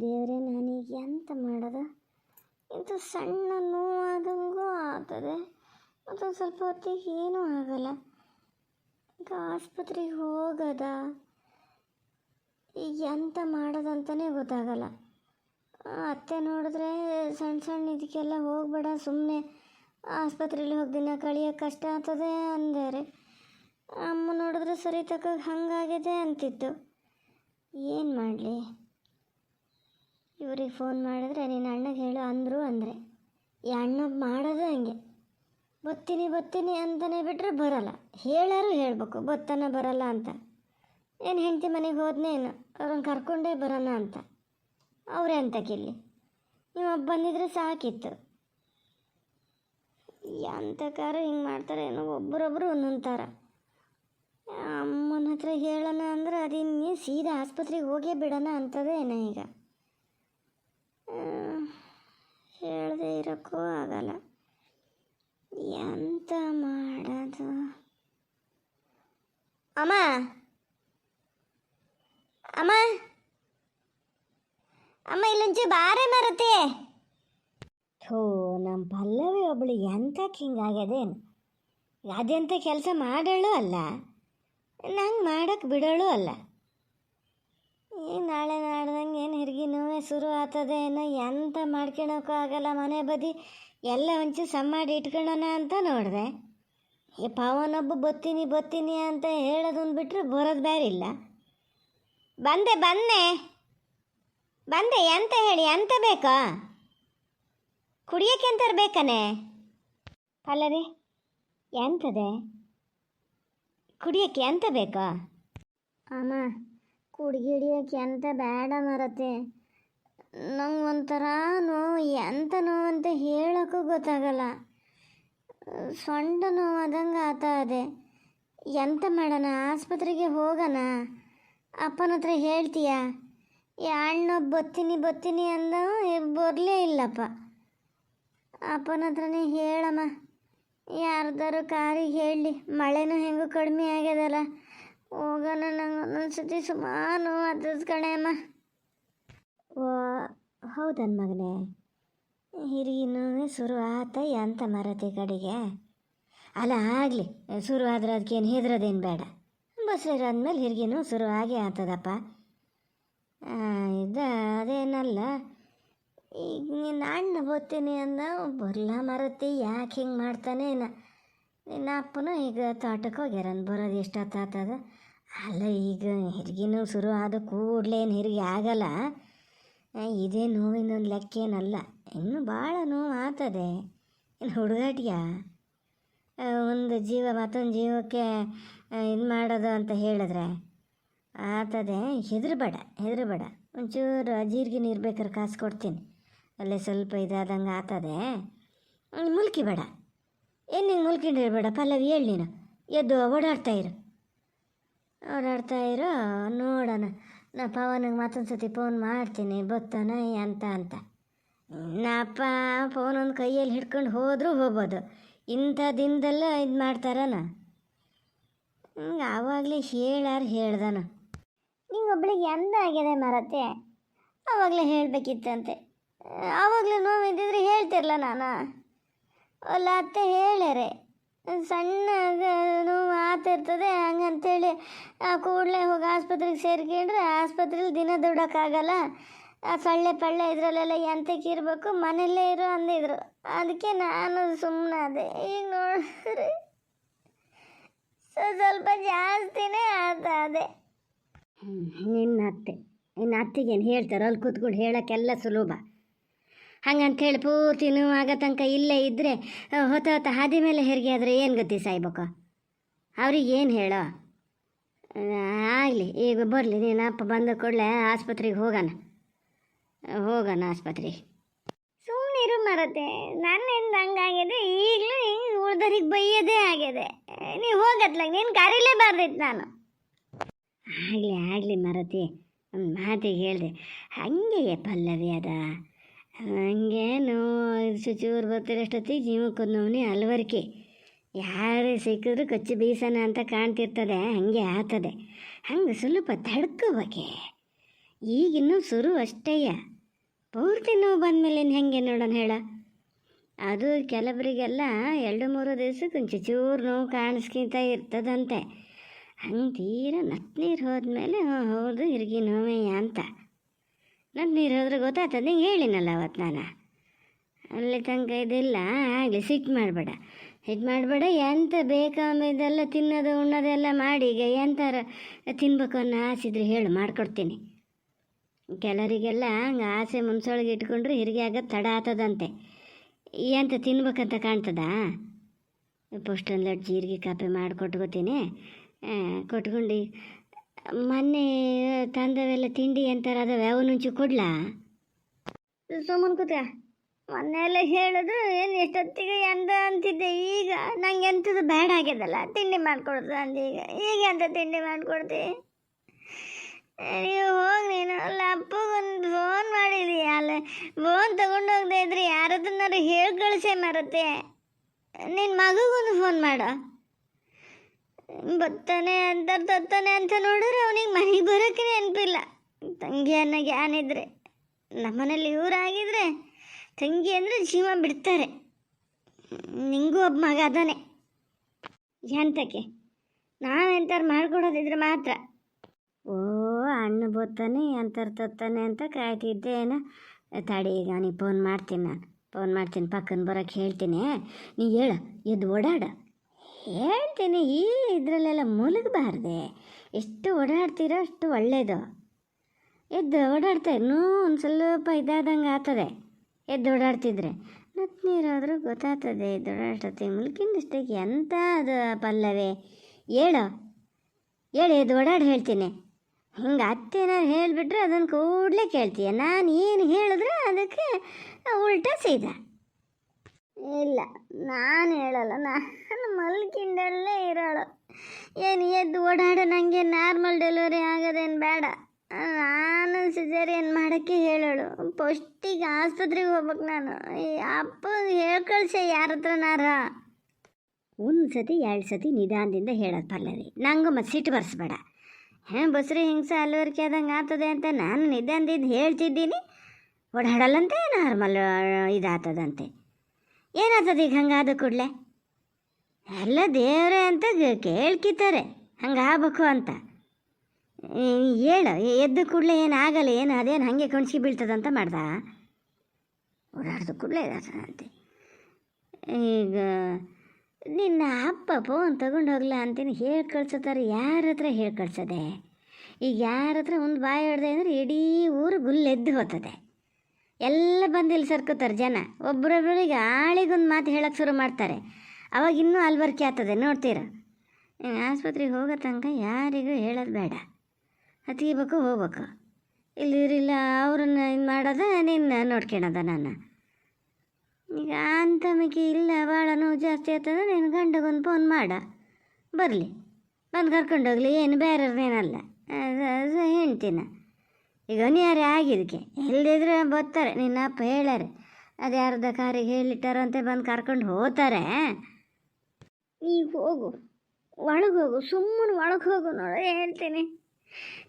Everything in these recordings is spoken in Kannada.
ದೇವರೇ, ನಾನೀಗ ಎಂತ ಮಾಡೋದು? ಇದು ಸಣ್ಣ ನೋವಾದಂಗೂ ಆಗ್ತದೆ. ಮತ್ತು ಸ್ವಲ್ಪ ಹೊತ್ತಿಗೆ ಏನೂ ಆಗಲ್ಲ. ಈಗ ಆಸ್ಪತ್ರೆಗೆ ಹೋಗದ? ಈಗ ಎಂತ ಮಾಡೋದಂತಲೇ ಗೊತ್ತಾಗಲ್ಲ. ಅತ್ತೆ ನೋಡಿದ್ರೆ ಸಣ್ಣ ಸಣ್ಣ ಇದಕ್ಕೆಲ್ಲ ಹೋಗ್ಬೇಡ ಸುಮ್ಮನೆ ಆಸ್ಪತ್ರೆಯಲ್ಲಿ ಹೋಗಿ ದಿನ ಕಳಿಯೋಕೆ ಕಷ್ಟ ಆಗ್ತದೆ ಅಂದಾರೆ. ಅಮ್ಮ ನೋಡಿದ್ರೆ ಸರಿ ತಕ್ಕ ಹಂಗಾಗಿದೆ ಅಂತಿತ್ತು. ಏನು ಮಾಡಲಿ? ಇವ್ರಿಗೆ ಫೋನ್ ಮಾಡಿದ್ರೆ ನಿನ್ನ ಅಣ್ಣಗೆ ಹೇಳು ಅಂದರು ಅಂದರೆ. ಈ ಅಣ್ಣ ಮಾಡೋದು ಹಂಗೆ. ಬತ್ತೀನಿ ಬತ್ತೀನಿ ಅಂತಲೇ ಬಿಟ್ಟರೆ ಬರಲ್ಲ. ಹೇಳಾರು ಹೇಳಬೇಕು ಬತ್ತನ ಬರಲ್ಲ ಅಂತ. ಏನು ಹೆಂಡತಿ ಮನೆಗೆ ಹೋದ್ನೇನು ಅವ್ರನ್ನ ಕರ್ಕೊಂಡೇ ಬರೋಣ ಅಂತ. ಅವರೇ ಅಂತಕ್ಕಿಲ್ಲಿ ನೀವು ಬಂದಿದ್ರೆ ಸಾಕಿತ್ತು. ಎಂತಕಾರ ಹಿಂಗೆ ಮಾಡ್ತಾರೆ, ಏನೋ ಒಬ್ಬರೊಬ್ಬರು ಒಂದೊಂಥರ ಥರ ಅಮ್ಮನ ಹತ್ರ ಹೇಳೋಣ ಅಂದ್ರೆ ಅದಿನ್ನೇ ಸೀದಾ ಆಸ್ಪತ್ರೆಗೆ ಹೋಗೇ ಬಿಡೋಣ ಅಂತದೇ ಏನೋ ಈಗ. ಇರೋಕ್ಕೂ ಆಗಲ್ಲ ಎಂತ ಮಾಡೋದು? ಅಮ್ಮ! ಅಮ್ಮ! ಅಮ್ಮ ಇಲ್ಲೊಂಚೂರು ಬಾರೆ ಮರತೆ ಥೋ ನಮ್ಮ ಪಲ್ಲವಿ ಒಬ್ಳು ಎಂತಕ್ಕೆ ಹಿಂಗಾಗ್ಯದೇನು ಅದೆಂತ ಕೆಲಸ ಮಾಡಳು ಅಲ್ಲ. ನಂಗೆ ಮಾಡೋಕ್ಕೆ ಬಿಡೋಳು ಅಲ್ಲ. ಈ ನಾಳೆ ನಾಡ್ದಂಗೆ ಏನು ಹೆರಿಗೆ ನೋವೇ ಶುರು ಆಗ್ತದೆ ಏನೋ ಎಂತ ಮಾಡ್ಕೊಳಕ್ಕೂ ಆಗಲ್ಲ ಮನೆ ಬದಿ. ಎಲ್ಲ ಒಂಚೂರು ಸಮ ಮಾಡಿ ಇಟ್ಕೊಳ್ಳೋಣ ಅಂತ ನೋಡಿದೆ. ಈ ಪವನೊಬ್ಬ ಬತ್ತೀನಿ ಬತ್ತೀನಿ ಅಂತ ಹೇಳೋದು ಬಿಟ್ಟರೆ ಬರೋದು ಬೇರೆ ಇಲ್ಲ ಬಂದೆ ಬಂದೆ. ಬಂದೆ, ಎಂತ ಹೇಳಿ, ಎಂತ ಬೇಕಾ? ಕುಡಿಯೋಕೆ ಎಂತ ಬೇಕಾನೆ? ಪಲ್ಲವಿ ಎಂತದೆ? ಕುಡಿಯೋಕ್ಕೆ ಎಂತ ಬೇಕಾ? ಅಮ್ಮ ಕುಡಿಗಿಡಿಯೋಕೆ ಎಂತ ಬೇಡ ಮರತೆ ನಂಗೆ ಒಂಥರ ನೋವು, ಎಂತ ನೋವು ಅಂತ ಹೇಳೋಕ್ಕೂ ಗೊತ್ತಾಗಲ್ಲ. ಸೊಂಟ ನೋವಾದಂಗೆ ಆತ ಅದೆ ಎಂತ ಮಾಡೋಣ, ಆಸ್ಪತ್ರೆಗೆ ಹೋಗೋಣ? ಅಪ್ಪನ ಹತ್ರ ಹೇಳ್ತೀಯ? ಈ ಬತ್ತೀನಿ ಬತ್ತೀನಿ ಅಂದ ಬರಲೇ ಇಲ್ಲಪ್ಪ. ಅಪ್ಪನ ಹತ್ರನೇ ಹೇಳಮ್ಮ. ಯಾರ್ದಾರು ಕಾರಿಗೆ ಹೇಳಿ, ಮಳೆನೂ ಹೆಂಗೂ ಕಡಿಮೆ ಆಗ್ಯದಲ್ಲ. ಹೋಗೋಣ, ನಂಗೆ ಒಂದೊಂದ್ಸತಿ ಸುಮಾರು ನೋವು ಕಡೆ ಅಮ್ಮ. ಓ ಹೌದನ್ ಮಗನೇ. ಹಿರಿಯೂ ಶುರು ಆತ ಅಂತ ಮರತಿ ಕಡೆಗೆ. ಅಲ್ಲ, ಆಗಲಿ, ಶುರು ಆದ್ರೆ ಅದಕ್ಕೇನು ಹೆದ್ರದೇನು ಬೇಡ. ಬಸ್ರಾದ್ಮೇಲೆ ಹಿರಿಗಿನೂ ಶುರು ಆಗೇ ಆಗ್ತದಪ್ಪ ಇದು, ಅದೇನಲ್ಲ. ಈಗ ನಿನ್ನ ಅಣ್ಣ ಬರ್ತೀನಿ ಅಂದ ಬರಲ್ಲ ಮರತಿ, ಯಾಕೆ ಹಿಂಗೆ ಮಾಡ್ತಾನೆ ಏನ ನಿನ್ನ ಅಪ್ಪನೂ ಈಗ ತೋಟಕ್ಕೆ ಹೋಗ್ಯಾರನ್, ಬರೋದು ಎಷ್ಟೊತ್ತಾಗ್ತದ ಅಲ್ಲ, ಈಗ ಹೆರಿಗೆನೂ ಶುರು ಆದ ಕೂಡಲೇ ಏನು ಹೆರಿಗೆ ಆಗಲ್ಲ. ಇದೇ ನೋವಿನೊಂದು ಲೆಕ್ಕ ಏನಲ್ಲ ಇನ್ನು ಭಾಳ ನೋವು ಆತದೆ ಇನ್ನು ಹುಡುಗಾಟಿಯ ಒಂದು ಜೀವ, ಮತ್ತೊಂದು ಜೀವಕ್ಕೆ ಇದು ಮಾಡೋದು ಅಂತ ಹೇಳಿದ್ರೆ ಆತದೆ ಹೆದರಬೇಡ ಹೆದರಬೇಡ. ಒಂಚೂರು ಜೀರಿಗೆ ನೀರು ಬೇಕಾದ್ರೆ ಕಾಸು ಕೊಡ್ತೀನಿ. ಅಲ್ಲೇ ಸ್ವಲ್ಪ ಇದಾದಂಗೆ ಆತದೆ ಮುಲ್ಕಿ ಬೇಡ ಏನು ಹಿಂಗೆ ಮುಲ್ಕಿಂಡಿರ್ಬೇಡ ಪಲ್ಲವಿ ಹೇಳಿ ನೀನು. ಎದ್ದು ಓಡಾಡ್ತಾ ಇರು. ಓಡಾಡ್ತಾ ಇರೋ, ನೋಡೋಣ. ನಾ ಪವನಿಗೆ ಮತ್ತೊಂದು ಸತಿ ಫೋನ್ ಮಾಡ್ತೀನಿ, ಬತ್ತಾನ ಅಂತ ಅಂತ. ನಪ್ಪ ಫೋನ್ ಒಂದು ಕೈಯಲ್ಲಿ ಹಿಡ್ಕೊಂಡು ಹೋದರೂ ಹೋಗ್ಬೋದು. ಇಂಥ ದಿನದಲ್ಲ ಇದು ಮಾಡ್ತಾರನ? ಹಂಗೆ ಆವಾಗಲೇ ಹೇಳಾರು ಹೇಳ್ದಾನ. ನಿಂಗೊಬ್ಳಿಗೆ ಎಂದ ಆಗಿದೆ ಮರತೆ? ಆವಾಗಲೇ ಹೇಳಬೇಕಿತ್ತಂತೆ. ಆವಾಗಲೇ ನೋವು ಇದ್ದಿದ್ರೆ ಹೇಳ್ತಿರ್ಲ ನಾನು? ಅಲ್ಲ ಅತ್ತೆ ಹೇಳ್ಯಾರೆ. ಸಣ್ಣ ನೋವು ಆತಿರ್ತದೆ ಹಂಗಂತೇಳಿ ಕೂಡಲೇ ಹೋಗಿ ಆಸ್ಪತ್ರೆಗೆ ಸೇರ್ಕೊಂಡ್ರೆ ಆಸ್ಪತ್ರೆಲಿ ದಿನ ದುಡೋಕ್ಕಾಗಲ್ಲ ಆ ಸೊಳ್ಳೆ ಪಳ್ಳೆ ಇದರಲ್ಲೆಲ್ಲ ಎಂತಕ್ಕೆ ಇರಬೇಕು? ಮನೆಯಲ್ಲೇ ಇರು ಅಂದಿದ್ರು ಅದಕ್ಕೆ ನಾನು ಸುಮ್ಮನೆ ಅದೇ ಈಗ ನೋಡಿದ್ರೆ ಸೊ ಸ್ವಲ್ಪ ಜಾಸ್ತಿನೇ ಆತ ಅದೇ ನಿನ್ನ ಅತ್ತೆ. ನಿನ್ನ ಅತ್ತಿಗೇನು ಹೇಳ್ತಾರೆ ಅಲ್ಲಿ ಕೂತ್ಕೊಂಡು ಹೇಳೋಕ್ಕೆಲ್ಲ ಸುಲಭ. ಹಂಗಂತೇಳಿ ಪೂರ್ತಿ ನೋವು ಆಗೋ ತನಕ ಇಲ್ಲೇ ಇದ್ದರೆ ಹೊತ್ತ ಹೊತ್ತ ಹಾದಿ ಮೇಲೆ ಹೆರಿಗೆ ಆದರೆ ಏನು ಗತಿ ಸಾಯ್ಬೇಕು? ಅವ್ರಿಗೆ ಏನು ಹೇಳೋ? ಆಗಲಿ, ಈಗ ಬರಲಿ ಅಪ್ಪ ಬಂದ ಕೂಡಲೇ ಆಸ್ಪತ್ರೆಗೆ ಹೋಗೋಣ. ಹೋಗೋಣ ಆಸ್ಪತ್ರೆಗೆ. ಸುಮ್ಮನಿರು ಮರತೆ ನನ್ನಿಂದ ಹಂಗಾಗಿದೆ ಈಗಲೂ ಉಳ್ದರಿಗೆ ಬೈಯೋದೇ ಆಗಿದೆ. ನೀವು ಹೋಗತ್ಲಾಗ ನೀನು ಕರೀಲೇಬಾರ್ದಿತ್ತು ನಾನು. ಆಗಲಿ ಆಗಲಿ ಮರತಿ ಒಂದು ಮಾತಿಗೆ ಹೇಳಿದೆ ಹಾಗೆ ಪಲ್ಲವಿ ಅದ. ಹಂಗೇನು ಚೂರು ಬರ್ತಿರೋಷ್ಟೊತ್ತಿಗೆ ಜೀವಕ್ಕೆ ನೋವನಿ ಅಲ್ವರಿಕೆ. ಯಾರು ಸಿಕ್ಕಿದ್ರು ಕಚ್ಚಿ ಬೀಸೋಣ ಅಂತ ಕಾಣ್ತಿರ್ತದೆ, ಹಂಗೆ ಆತದೆ. ಹಂಗೆ ಸ್ವಲ್ಪ ತಡ್ಕೋಬೇಕೆ ಈಗಿನ್ನೂ ಶುರು ಅಷ್ಟೇಯ ಪೂರ್ತಿ ನೋವು ಬಂದಮೇಲೆ ಹೆಂಗೆ ನೋಡೋಣ ಹೇಳ? ಅದು ಕೆಲವರಿಗೆಲ್ಲ ಎರಡು ಮೂರು ದಿವ್ಸಕ್ಕೆ ಚೂರು ನೋವು ಕಾಣಿಸ್ಕಿಂತ ಇರ್ತದಂತೆ. ಹಂಗೆ ತೀರ ನತ್ನೀರು ಹೋದ್ಮೇಲೆ ಹೌದು, ಹಿರ್ಗಿ ನೋವೆಯ ಅಂತ. ನತ್ನೀರು ಹೋದ್ರೆ ಗೊತ್ತಾಗ್ತದೆ ನಿಂಗೆ ಹೇಳಿನಲ್ಲ ಅವತ್ತು ನಾನು? ಅಲ್ಲಿ ತನಕ ಇದಿಲ್ಲ, ಆಗಲಿ ಸಿಟ್ಟು ಮಾಡಬೇಡ. ಸಿಟ್ಟು ಮಾಡಬೇಡ, ಎಂತ ಬೇಕಾಮಿದೆಲ್ಲ ತಿನ್ನೋದು ಉಣ್ಣೋದೆಲ್ಲ ಮಾಡಿ ಈಗ ಎಂತಾರ ತಿನ್ಬೇಕು ಅನ್ನೋ ಆಸಿದ್ರೆ ಹೇಳು, ಮಾಡಿಕೊಡ್ತೀನಿ. ಕೆಲವರಿಗೆಲ್ಲ ಹಂಗೆ ಆಸೆ ಮುನ್ಸೊಳಗೆ ಇಟ್ಕೊಂಡ್ರೆ ಹಿರಿಗೆ ಆಗೋದು ತಡ ಆತದಂತೆ. ಎಂತ ತಿನ್ಬೇಕಂತ ಕಾಣ್ತದಾ? ಪುಷ್ಟೊಂದು ಲಟ್ ಜೀರಿಗೆ ಕಾಪಿ ಮಾಡಿ ಕೊಟ್ಕೋತೀನಿ ಕೊಟ್ಕೊಂಡು ಮೊನ್ನೆ ತಂದವೆಲ್ಲ ತಿಂಡಿ ಅಂತಾರೆ ಅದಾವೆ ಅವನುಂಚು ಕೊಡ್ಲಾ? ಸುಮ್ಮನೆ ಕೂತ ಮೊನ್ನೆ ಎಲ್ಲ ಹೇಳಿದ್ರು ಏನು ಎಷ್ಟೊತ್ತಿಗೆ ಎಂದ ಅಂತಿದ್ದೆ, ಈಗ ನಂಗೆ ಎಂಥದ್ದು ಬೇಡ ಆಗ್ಯದಲ್ಲ, ತಿಂಡಿ ಮಾಡಿಕೊಡ್ದು ಅಂದೀಗ ಈಗ ಎಂತ ತಿಂಡಿ ಮಾಡಿಕೊಡ್ತಿ? ನೀವು ಹೋಗಿ ನೀನು, ಅಲ್ಲ ಅಪ್ಪಗೊಂದು ಫೋನ್ ಮಾಡಿದಿ ಅಲ್ಲ ಫೋನ್ ತಗೊಂಡು ತಗೊಂಡೋಗದೆ ಇದ್ರೆ ಯಾರದನ್ನಾರು ಹೇಳಿ ಕಳಿಸೇ ಮರತ್ತೆ. ನಿನ್ನ ಮಗಗೊಂದು ಫೋನ್ ಮಾಡು. ಬತ್ತಾನೆ ಅಂತ ತತ್ತಾನೆ ಅಂತ ನೋಡಿದ್ರೆ ಅವನಿಗೆ ಮನೆಗೆ ಬರೋಕೆ ನೆನಪಿಲ್ಲ. ತಂಗಿ ಅನ್ನೋ ನಮ್ಮ ನಮ್ಮನೇಲಿ ಇವರಾಗಿದ್ರೆ ತಂಗಿ ಅಂದರೆ ಜೀವ ಬಿಡ್ತಾರೆ. ನಿಂಗೂ ಒಬ್ಬ ಮಗ ಅದಾನೆ. ಎಂತಕ್ಕೆ? ನಾವೆಂತಾರು ಮಾಡ್ಕೊಡೋದಿದ್ರೆ ಮಾತ್ರ. ಓ ಹಣ್ಣು ಬೋತಾನೆ ಎಂತಾರು ತತ್ತಾನೆ ಅಂತ ಕಾಯ್ತಿದ್ದೇನ ತಡಿ, ಈಗ ಅವನಿಗೆ ಫೋನ್ ಮಾಡ್ತೀನಿ ನಾನು. ಫೋನ್ ಮಾಡ್ತೀನಿ, ಪಕ್ಕನ ಬರೋಕೆ ಹೇಳ್ತೀನಿ. ನೀ ಹೇಳ, ಎದ್ದು ಓಡಾಡ. ಹೇಳ್ತೀನಿ, ಈ ಇದರಲ್ಲೆಲ್ಲ ಮುಳುಗಬಾರ್ದೆ. ಎಷ್ಟು ಓಡಾಡ್ತೀರೋ ಅಷ್ಟು ಒಳ್ಳೆಯದು ಎದ್ದು ಓಡಾಡ್ತಾ ಇನ್ನೂ ಒಂದು ಸ್ವಲ್ಪ ಇದಾದಂಗೆ ಆಗ್ತದೆ. ಎದ್ದು ಓಡಾಡ್ತಿದ್ರೆ. ಮತ್ತು ನೀರಾದರೂ ಗೊತ್ತಾಗ್ತದೆ, ಎದ್ದು ಓಡಾಡ್ತದೆ ಮುಲ್ಕಿಂದಷ್ಟಕ್ಕೆ ಎಂಥ ಅದು ಪಲ್ಲವೇ? ಹೇಳೋ. ಹೇಳಿ, ಎದ್ದು ಓಡಾಡಿ ಹೇಳ್ತೀನಿ. ಹಿಂಗೆ ಅತ್ತೇನಾರು ಹೇಳಿಬಿಟ್ರೆ ಅದನ್ನು ಕೂಡಲೇ ಕೇಳ್ತೀಯ. ನಾನು ಏನು ಹೇಳಿದ್ರೆ ಅದಕ್ಕೆ ಉಲ್ಟಾ ಸೀದಾ. ಇಲ್ಲ, ನಾನು ಹೇಳಲ್ಲ. ನಾನು ಮಲ್ಕಿಂಡಲ್ಲೇ ಇರೋಳು. ಏನು ಎದ್ದು ಓಡಾಡ ನನಗೆ ನಾರ್ಮಲ್ ಡೆಲಿವರಿ ಆಗೋದೇನು ಬೇಡ. ನಾನು ಸಿಸೇರಿಯನ್ ಮಾಡೋಕ್ಕೆ ಹೇಳೋಳು. ಪಸ್ಟಿಗೆ ಆಸ್ಪತ್ರೆಗೆ ಹೋಗ್ಬೇಕು ನಾನು. ಅಪ್ಪ ಹೇಳ್ಕಳ್ಸೆ ಯಾರ ಹತ್ರನಾರ ಒಂದು ಸತಿ ಎರಡು ಸತಿ ನಿಧಾನದಿಂದ ಹೇಳೋದು ಪಲ್ಲವಿ. ನಂಗೆ ಮತ್ತೆ ಸಿಟ್ಟು ಬರ್ಸ್ಬೇಡ. ಹಾಂ, ಬಸ್ರಿ ಹಿಂಸೆ ಅಲ್ಲಿವರೆಗೆ ಆದಂಗೆ ಆಗ್ತದೆ ಅಂತ ನಾನು ನಿಧಾನದಿಂದ ಹೇಳ್ತಿದ್ದೀನಿ. ಓಡಾಡಲ್ಲಂತೆ ನಾರ್ಮಲ್ ಇದಾಗ್ತದಂತೆ. ಏನಾಗ್ತದೆ ಈಗ ಹಂಗಾದ ಕೂಡಲೇ? ಎಲ್ಲ ದೇವರೇ ಅಂತ ಕೇಳ್ಕಿತಾರೆ ಹಂಗೆ ಆಗ್ಬೇಕು ಅಂತ. ಹೇಳು, ಎದ್ದ ಕೂಡಲೇ ಏನು ಆಗಲ್ಲ, ಏನು ಅದೇನು ಹಾಗೆ ಕಣ್ಸಿ ಬೀಳ್ತದಂತ ಮಾಡ್ದ? ಓಡಾಡ್ದ ಕೂಡಲೇ ಅಂತೆ ಈಗ ನಿನ್ನ ಅಪ್ಪ ಫೋನ್ ತಗೊಂಡು ಹೋಗ್ಲಾ ಅಂತೀನಿ, ಹೇಳಿ ಕಳ್ಸತ್ತಾರೆ, ಯಾರ ಹತ್ರ ಹೇಳಿ ಕಳ್ಸದೆ? ಈಗ ಯಾರ ಹತ್ರ ಒಂದು ಬಾಯಿ ಹೊಡೆದೆ ಅಂದರೆ ಇಡೀ ಊರು ಗುಲ್ಲೆದ್ದು ಹೋಗ್ತದೆ ಎಲ್ಲ ಬಂದು ಇಲ್ಲಿ ಸರ್ಕೋತಾರೆ ಜನ. ಒಬ್ಬರೊಬ್ಬರಿಗೆ ಆಳಿಗೊಂದು ಮಾತು ಹೇಳಕ್ಕೆ ಶುರು ಮಾಡ್ತಾರೆ. ಅವಾಗ ಇನ್ನೂ ಅಲ್ವರ್ಕೆ ಆಗ್ತದೆ, ನೋಡ್ತೀರ? ನೀನು ಆಸ್ಪತ್ರೆಗೆ ಹೋಗೋ ತನಕ ಯಾರಿಗೂ ಹೇಳೋದು ಬೇಡ. ಹತ್ಕೋಬೇಕು ಹೋಗ್ಬೇಕು. ಇಲ್ಲಿ ಇರಲಿಲ್ಲ ಅವ್ರನ್ನ ಇದು ಮಾಡೋದ, ನಿನ್ನ ನೋಡ್ಕೊಳೋದ ನಾನು ಈಗ ಅಂತ ಇಲ್ಲ, ಭಾಳ ನೋವು ಜಾಸ್ತಿ ಆಗ್ತದೆ ನೀನು ಗಂಡಗೊಂದು ಫೋನ್ ಮಾಡ. ಬರಲಿ. ಬಂದು ಕರ್ಕೊಂಡೋಗ್ಲಿ ಏನು ಬೇರೆಯವ್ರನ್ನೇನಲ್ಲ. ಅದು ಹೆಣ್ತಿನ ಈಗ ಅನಿವಾರ್ಯ ಆಗಿದ್ದಕ್ಕೆ ಎಲ್ಲಿದ್ರೆ ಬರ್ತಾರೆ, ನಿನ್ನ ಅಪ್ಪ ಹೇಳ್ಯಾರೆ. ಅದು ಯಾರ್ದ ಕಾರಿಗೆ ಹೇಳಿಟ್ಟಾರಂತೆ ಬಂದು ಕರ್ಕೊಂಡು ಹೋಗ್ತಾರೆ. ಈಗ ಹೋಗು, ಒಳಗೆ ಹೋಗು, ಸುಮ್ಮನೆ ಒಳಗೆ ಹೋಗು ನೋಡು, ಹೇಳ್ತೀನಿ.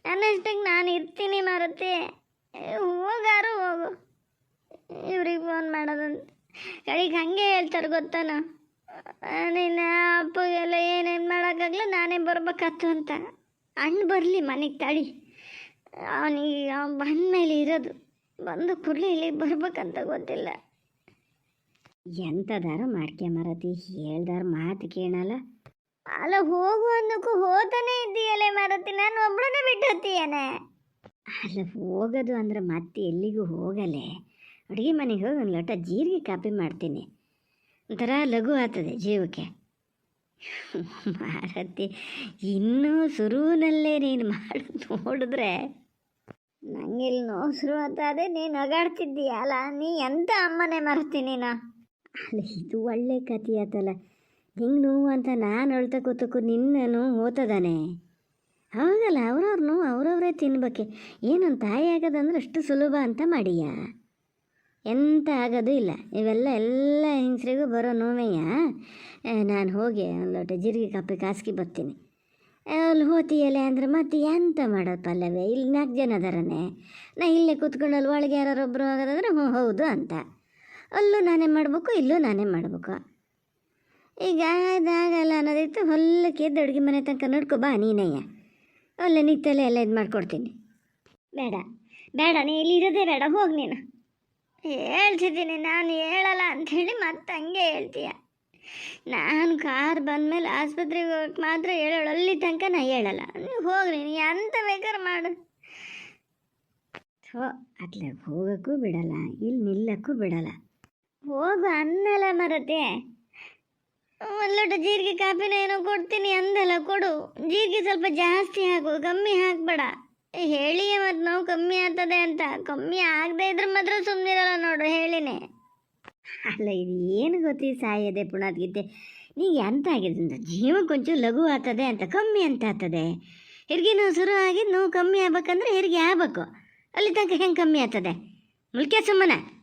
ನನ್ನಷ್ಟಕ್ಕೆ ನಾನು ಇರ್ತೀನಿ ಮಾರುತಿ ಹೋಗಾರು ಹೋಗು. ಇವ್ರಿಗೆ ಫೋನ್ ಮಾಡೋದಂತ. ಕಡೆಗೆ ಹಂಗೆ ಹೇಳ್ತಾರೆ ಗೊತ್ತಾನ? ನಿನ್ನ ಅಪ್ಪಗೆಲ್ಲ ಏನೇನು ಮಾಡೋಕ್ಕಾಗಲ್ಲ ನಾನೇ ಬರ್ಬೇಕಾತು ಅಂತ. ಅಣ್ಣ ಬರಲಿ ಮನೆಗೆ ತಡಿ. ಅವನಿಗೆ ಅವ್ನು ಬಂದಮೇಲೆ ಇರೋದು ಬಂದು ಕೂಡಲೇ ಇಲ್ಲಿಗೆ ಬರ್ಬೇಕಂತ ಗೊತ್ತಿಲ್ಲ. ಎಂಥದಾರೋ ಮಾಡ್ಕೆ ಮಾರತಿ, ಹೇಳ್ದಾರ ಮಾತು ಕೇಳಲ್ಲ. ಅಲ್ಲ, ಹೋಗು ಅಂದಕ್ಕೂ ಹೋತಾನೆ ಇದ್ದೀಯಲ್ಲೇ ಮಾರತಿ, ನಾನು ಒಬ್ಬಳನ್ನ ಬಿಟ್ಟು ಅಲ್ಲ, ಹೋಗೋದು ಅಂದ್ರೆ ಮತ್ತೆ ಎಲ್ಲಿಗೂ ಹೋಗಲೆ ಅಡುಗೆ ಮನೆಗೆ ಹೋಗಿ ಒಂದು ಲೋಟ ಜೀರಿಗೆ ಕಾಪಿ ಮಾಡ್ತೀನಿ. ಒಂಥರ ಲಘು ಆಗ್ತದೆ ಜೀವಕ್ಕೆ. ಮಾರತಿ, ಇನ್ನೂ ಶುರುವಿನಲ್ಲೇ ನೀನು ಮಾಡಿ ನೋಡಿದ್ರೆ ನಂಗಿಲ್ಲಿ ನೋವು ಶುರು ಅದೇ ನೀನು ಅಗಾಡ್ತಿದ್ದೀಯ ಅಲ್ಲ ನೀ ಎಂತ ಅಮ್ಮನೆ ಮರ್ತೀನಿ ನಾ ಅಲ್ಲ, ಇದು ಒಳ್ಳೆ ಕಥೆ ಆತಲ್ಲ. ಹಿಂಗೆ ನೋವು ಅಂತ ನಾನು ಅಳ್ತಾ ಕೂತಕ್ಕೂ ನಿನ್ನ ನೋವು ಹೋತದಾನೆ? ಹೌದಲ್ಲ ಅವ್ರವ್ರ ನೋವು ಅವ್ರವ್ರೇ ತಿನ್ಬೇಕೆ. ಏನೊಂದು ತಾಯಿ ಆಗೋದಂದ್ರೆ ಅಷ್ಟು ಸುಲಭ ಅಂತ ಮಾಡಿಯ? ಎಂತ ಆಗೋದು ಇಲ್ಲ. ಇವೆಲ್ಲ ಎಲ್ಲ ಹೆಂಗಸರಿಗೂ ಬರೋ ನೋವೆಯ? ನಾನು ಹೋಗಿ ಒಂದು ಲೋಟ ಜೀರಿಗೆ ಕಾಪಿ ಕಾಸ್ಕಿ ಬರ್ತೀನಿ. ಅಲ್ಲಿ ಹೋತಿಯಲ್ಲ ಅಂದ್ರೆ ಮತ್ತೆ ಎಂತ ಮಾಡೋದು ಪಲ್ಲವಿ ಇಲ್ಲಿ ನಾಲ್ಕು ಜನ ಅದರನೇ. ನಾ ಇಲ್ಲೇ ಕೂತ್ಕೊಂಡು ಅಲ್ಲಿ ಒಳಗೆ ಯಾರೊಬ್ಬರು ಆಗೋದಾದ್ರೆ ಹ್ಞೂ ಹೌದು ಅಂತ. ಅಲ್ಲೂ ನಾನೇ ಮಾಡಬೇಕು, ಇಲ್ಲೂ ನಾನೇ ಮಾಡಬೇಕು. ಈಗ ಅದಾಗಲ್ಲ ಅನ್ನೋದಿತ್ತು, ಹೊಲಕ್ಕೆ ಎದ್ದು ಅಡುಗೆ ಮನೆ ತನಕ ನೋಡ್ಕೊ ಬಾ ನೀನಯ್ಯ. ಅಲ್ಲ ನಿತ್ತಲೆ ಎಲ್ಲ ಇದು ಮಾಡ್ಕೊಡ್ತೀನಿ. ಬೇಡ ಬೇಡ, ನೀ ಇಲ್ಲಿ ಇರೋದೇ ಬೇಡ, ಹೋಗಿ ನೀನು. ಹೇಳ್ತಿದ್ದೀನಿ, ನಾನು ಹೇಳಲ್ಲ ಅಂಥೇಳಿ ಮತ್ತೆ ಹಂಗೆ ಹೇಳ್ತೀಯ. ನಾನು ಕಾರ್ ಬಂದಮೇಲೆ ಆಸ್ಪತ್ರೆಗೆ ಹೋಗಕ್ಕೆ ಮಾತ್ರ ಹೇಳೋಳು. ಅಲ್ಲಿ ತನಕ ನಾ ಹೇಳಲ್ಲ. ನೀವು ಹೋಗ್ರಿ ನೀ ಅಂತ ಬೇಕಾದ್ರೆ ಮಾಡು. ಥೋ ಅದ್ಲಾಗ ಹೋಗೋಕ್ಕೂ ಬಿಡಲ್ಲ ಇಲ್ಲಿ ನಿಲ್ಲಕ್ಕೂ ಬಿಡಲ್ಲ. ಹೋಗು ಅನ್ನಲ್ಲ ಮರತೆ ಒಂದು ಲೋಟ ಜೀರಿಗೆ ಕಾಫಿನ ಏನೋ ಕೊಡ್ತೀನಿ ಅಂದಲ್ಲ, ಕೊಡು. ಜೀರಿಗೆ ಸ್ವಲ್ಪ ಜಾಸ್ತಿ ಹಾಕು, ಕಮ್ಮಿ ಹಾಕ್ಬೇಡ. ಹೇಳಿಯೇ ಮತ್ತು ನಾವು ಕಮ್ಮಿ ಆಗ್ತದೆ ಅಂತ. ಕಮ್ಮಿ ಆಗದೆ ಇದ್ರೆ ಮಾತ್ರ ಸುಮ್ಮನಿರಲ್ಲ ನೋಡು, ಹೇಳಿನೇ. ಅಲ್ಲ ಇದು ಏನು ಗೊತ್ತಿ ಸಾಯದೆ ಪುಣಾದ್ಗೀತೆ ನೀಗೆ ಅಂತ? ಜೀವಕ್ಕೊಂಚೂರು ಲಘು ಆಗ್ತದೆ ಅಂತ, ಕಮ್ಮಿ ಅಂತ ಆಗ್ತದೆ? ಹೆರಿಗೆ ನೋವು ಶುರು ಆಗಿದ್ದು ನೋವು ಕಮ್ಮಿ ಆಗ್ಬೇಕಂದ್ರೆ ಹೆರಿಗೆ ಆಗ್ಬೇಕು. ಅಲ್ಲಿ ತನಕ ಹೆಂಗೆ ಕಮ್ಮಿ ಆಗ್ತದೆ? ಮುಲ್ಕೆ ಸುಮ್ಮನೆ